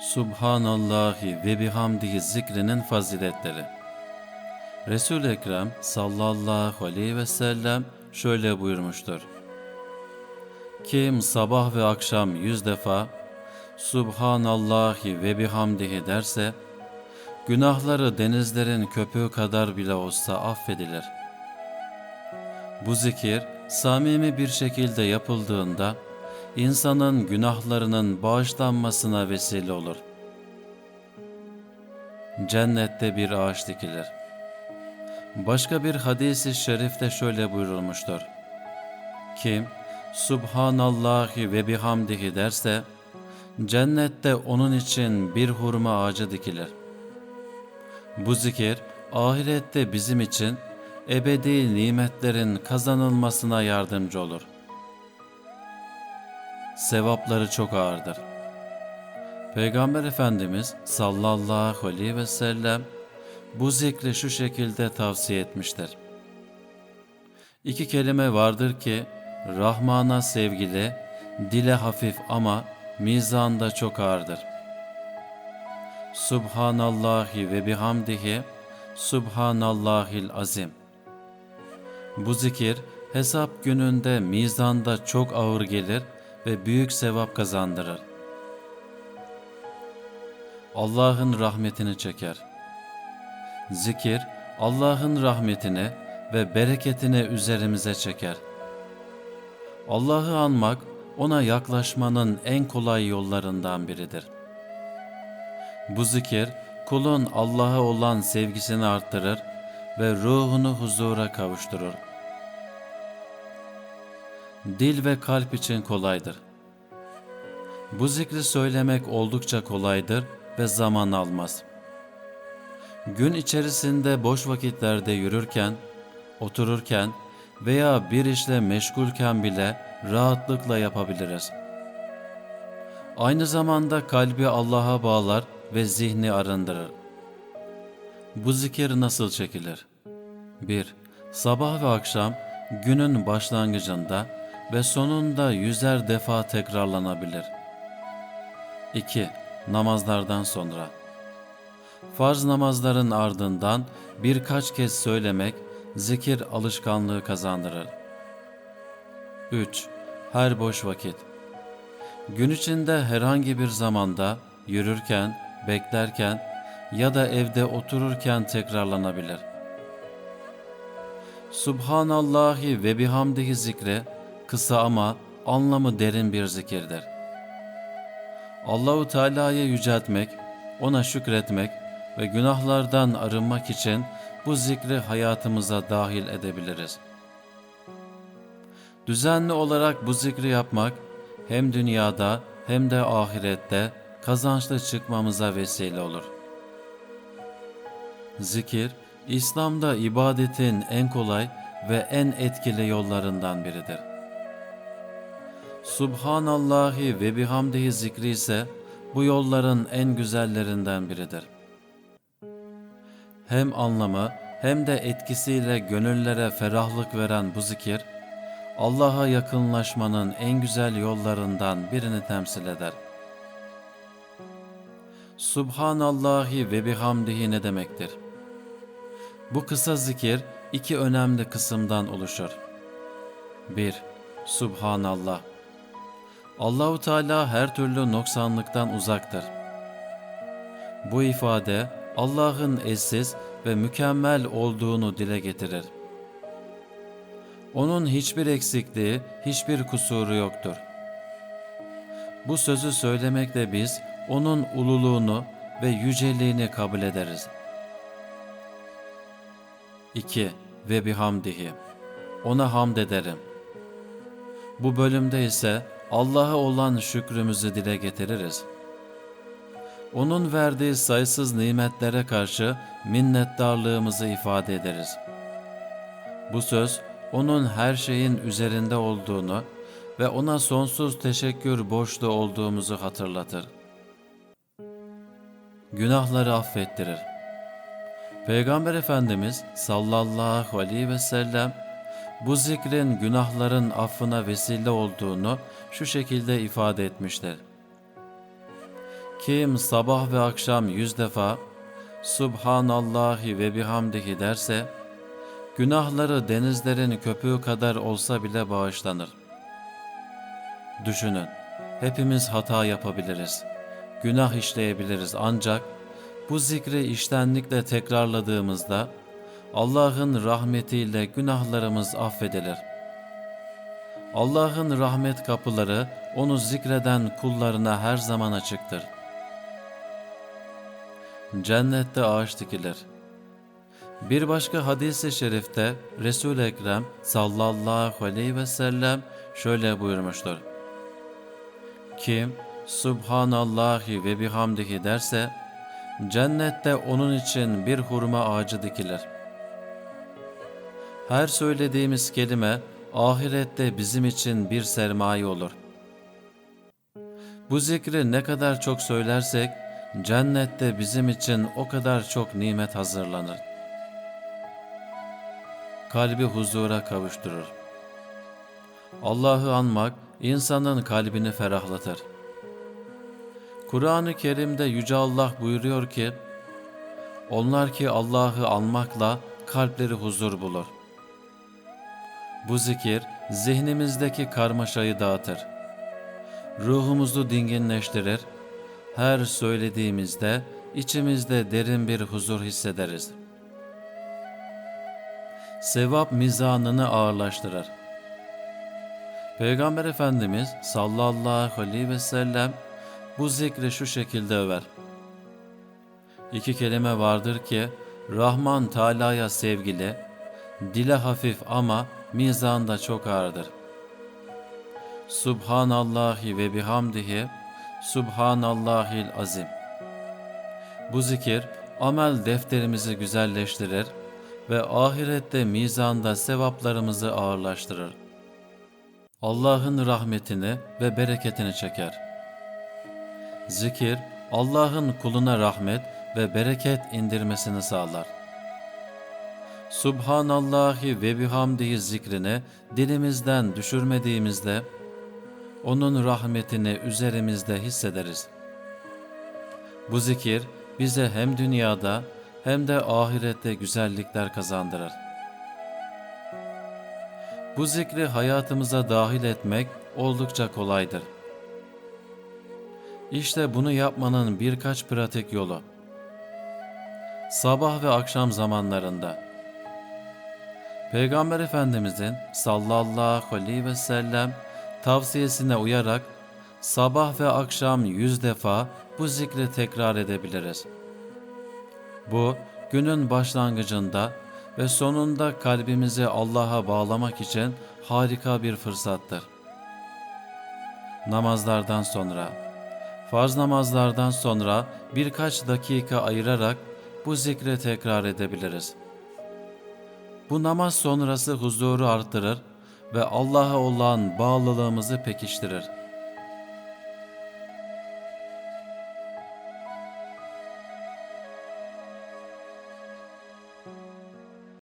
Subhanallahi ve bihamdihi zikrinin faziletleri. Resul-i Ekrem sallallahu aleyhi ve sellem şöyle buyurmuştur. Kim sabah ve akşam yüz defa Subhanallahi ve bihamdihi derse, günahları denizlerin köpüğü kadar bile olsa affedilir. Bu zikir samimi bir şekilde yapıldığında, insanın günahlarının bağışlanmasına vesile olur. Cennette bir ağaç dikilir. Başka bir hadisi şerifte şöyle buyurulmuştur. Kim Subhanallahi ve bihamdihi derse, cennette onun için bir hurma ağacı dikilir. Bu zikir ahirette bizim için ebedi nimetlerin kazanılmasına yardımcı olur. Sevapları çok ağırdır. Peygamber Efendimiz sallallahu aleyhi ve sellem bu zikri şu şekilde tavsiye etmiştir. İki kelime vardır ki Rahman'a sevgili, dile hafif ama mizanda çok ağırdır. Subhanallahi ve bihamdihi, Subhanallahil azim. Bu zikir hesap gününde mizanda çok ağır gelir ve büyük sevap kazandırır. Allah'ın rahmetini çeker. Zikir Allah'ın rahmetini ve bereketini üzerimize çeker. Allah'ı anmak ona yaklaşmanın en kolay yollarından biridir. Bu zikir kulun Allah'a olan sevgisini arttırır ve ruhunu huzura kavuşturur. Dil ve kalp için kolaydır. Bu zikri söylemek oldukça kolaydır ve zaman almaz. Gün içerisinde boş vakitlerde yürürken, otururken veya bir işle meşgulken bile rahatlıkla yapabiliriz. Aynı zamanda kalbi Allah'a bağlar ve zihni arındırır. Bu zikir nasıl çekilir? 1. Sabah ve akşam günün başlangıcında ve sonunda yüzer defa tekrarlanabilir. 2. Namazlardan sonra Farz namazların ardından birkaç kez söylemek zikir alışkanlığı kazandırır. 3. Her boş vakit Gün içinde herhangi bir zamanda yürürken, beklerken ya da evde otururken tekrarlanabilir. Subhanallahi ve bihamdihi zikre kısa ama anlamı derin bir zikirdir. Allahu Teala'yı yüceltmek, ona şükretmek ve günahlardan arınmak için bu zikri hayatımıza dahil edebiliriz. Düzenli olarak bu zikri yapmak hem dünyada hem de ahirette kazançlı çıkmamıza vesile olur. Zikir, İslam'da ibadetin en kolay ve en etkili yollarından biridir. Subhanallahi ve bihamdihi zikri ise bu yolların en güzellerinden biridir. Hem anlamı hem de etkisiyle gönüllere ferahlık veren bu zikir, Allah'a yakınlaşmanın en güzel yollarından birini temsil eder. Subhanallahi ve bihamdihi ne demektir? Bu kısa zikir iki önemli kısımdan oluşur. 1. Subhanallah. Allahu Teala her türlü noksanlıktan uzaktır. Bu ifade Allah'ın eşsiz ve mükemmel olduğunu dile getirir. Onun hiçbir eksikliği, hiçbir kusuru yoktur. Bu sözü söylemekle biz onun ululuğunu ve yüceliğini kabul ederiz. 2. Ve bihamdihi. Ona hamd ederim. Bu bölümde ise Allah'a olan şükrümüzü dile getiririz. Onun verdiği sayısız nimetlere karşı minnettarlığımızı ifade ederiz. Bu söz, onun her şeyin üzerinde olduğunu ve ona sonsuz teşekkür borçlu olduğumuzu hatırlatır. Günahları affettirir. Peygamber Efendimiz sallallahu aleyhi ve sellem bu zikrin günahların affına vesile olduğunu şu şekilde ifade etmiştir. Kim sabah ve akşam yüz defa Subhanallahi ve bihamdihi derse, günahları denizlerin köpüğü kadar olsa bile bağışlanır. Düşünün, hepimiz hata yapabiliriz, günah işleyebiliriz ancak bu zikri iştenlikle tekrarladığımızda Allah'ın rahmetiyle günahlarımız affedilir. Allah'ın rahmet kapıları onu zikreden kullarına her zaman açıktır. Cennette ağaç dikilir. Bir başka hadis-i şerifte Resul-i Ekrem sallallahu aleyhi ve sellem şöyle buyurmuştur. Kim Subhanallahi ve bihamdihi derse cennette onun için bir hurma ağacı dikilir. Her söylediğimiz kelime ahirette bizim için bir sermaye olur. Bu zikri ne kadar çok söylersek cennette bizim için o kadar çok nimet hazırlanır. Kalbi huzura kavuşturur. Allah'ı anmak insanın kalbini ferahlatır. Kur'an-ı Kerim'de Yüce Allah buyuruyor ki, Onlar ki Allah'ı anmakla kalpleri huzur bulur. Bu zikir zihnimizdeki karmaşayı dağıtır. Ruhumuzu dinginleştirir. Her söylediğimizde içimizde derin bir huzur hissederiz. Sevap mizanını ağırlaştırır. Peygamber Efendimiz sallallahu aleyhi ve sellem bu zikri şu şekilde över. İki kelime vardır ki Rahman Teala'ya sevgili, dile hafif ama mizanda çok ağırdır. Subhanallahi ve bihamdihi, Subhanallahil azim. Bu zikir amel defterimizi güzelleştirir ve ahirette mizanda sevaplarımızı ağırlaştırır. Allah'ın rahmetini ve bereketini çeker. Zikir, Allah'ın kuluna rahmet ve bereket indirmesini sağlar. Subhanallahi ve bihamdihi zikrini dilimizden düşürmediğimizde, onun rahmetini üzerimizde hissederiz. Bu zikir bize hem dünyada hem de ahirette güzellikler kazandırır. Bu zikri hayatımıza dahil etmek oldukça kolaydır. İşte bunu yapmanın birkaç pratik yolu. Sabah ve akşam zamanlarında Peygamber Efendimizin sallallahu aleyhi ve sellem tavsiyesine uyarak sabah ve akşam yüz defa bu zikri tekrar edebiliriz. Bu günün başlangıcında ve sonunda kalbimizi Allah'a bağlamak için harika bir fırsattır. Namazlardan sonra, farz namazlardan sonra birkaç dakika ayırarak bu zikri tekrar edebiliriz. Bu namaz sonrası huzuru artırır ve Allah'a olan bağlılığımızı pekiştirir.